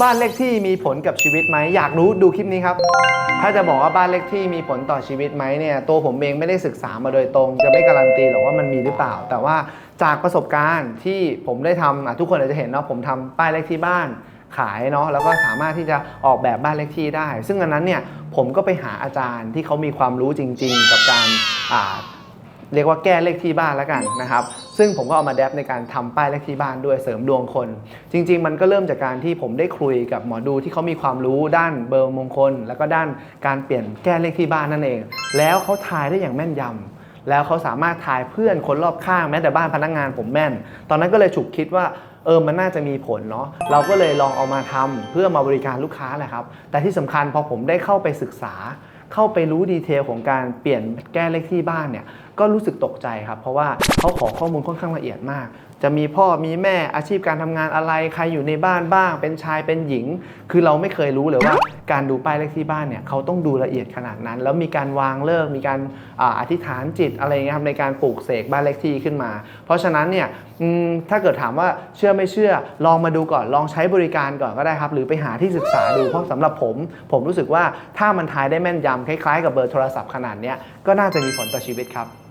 บ้านเลขที่มีผลกับชีวิตไหมอยากรู้ดูคลิปนี้ครับ ถ้าจะบอกว่าบ้านเลขที่มีผลต่อชีวิตไหมเนี่ยตัวผมเองไม่ได้ศึกษามาโดยตรง จะไม่การันตีหรอกว่ามันมีหรือเปล่า แต่ว่าจากประสบการณ์ที่ผมได้ทำอะทุกคนอาจจะเห็นเนาะผมทำป้ายเลขที่บ้านขายเนาะแล้วก็สามารถที่จะออกแบบบ้านเลขที่ได้ ซึ่งอันนั้นเนี่ยผมก็ไปหาอาจารย์ที่เขามีความรู้จริง ๆ กับการอ่า เรียกว่าแก้เลขที่บ้านแล้วกันนะครับ ซึ่งผมก็เอามาแดปในการทำป้ายเลขที่บ้านด้วยเสริมดวงคน จริง ๆ มันก็เริ่มจากการที่ผมได้คุยกับหมอดูที่เขามีความรู้ด้านเบอร์มงคล แล้วก็ด้านการเปลี่ยนแก้เลขที่บ้านนั่นเอง แล้วเขาทายได้อย่างแม่นยำแล้วเขาสามารถทายเพื่อนคนรอบข้างแม้แต่บ้านพนักงานผมแม่น ตอนนั้นก็เลยฉุกคิดว่าเออ มันน่าจะมีผลเนาะ เราก็เลยลองเอามาทำเพื่อมาบริการลูกค้าแหละครับ แต่ที่สำคัญพอผมได้เข้าไปศึกษา เข้าไปรู้ดีเทลของการเปลี่ยนแก้เลขที่บ้านเนี่ย ก็รู้สึกตกใจครับ เพราะว่าเขาขอข้อมูลค่อนข้างละเอียดมาก จะมีพ่อมีแม่อาชีพการทำงานอะไร ใครอยู่ในบ้านบ้าง เป็นชายเป็นหญิง คือเราไม่เคยรู้เลยว่า การดูป้ายเลขที่บ้านเนี่ยเขาต้องดูละเอียดขนาดนั้น แล้วมีการวางเลิกมีการอาอธิษฐานจิตอะไรเงี้ยครับในการปลูกเสกบ้านเลขที่ขึ้นมา เพราะฉะนั้นเนี่ยอืมถ้าเกิดถามว่าเชื่อไม่เชื่อ ลองมาดูก่อนลองใช้บริการก่อนก็ได้ครับ หรือไปหาที่ศึกษาดูเพราะสำหรับผม ผมรู้สึกว่าถ้ามันทายได้แม่นยำคล้ายๆกับเบอร์โทรศัพท์ขนาดเนี้ยก็น่าจะมีผลต่อชีวิตครับ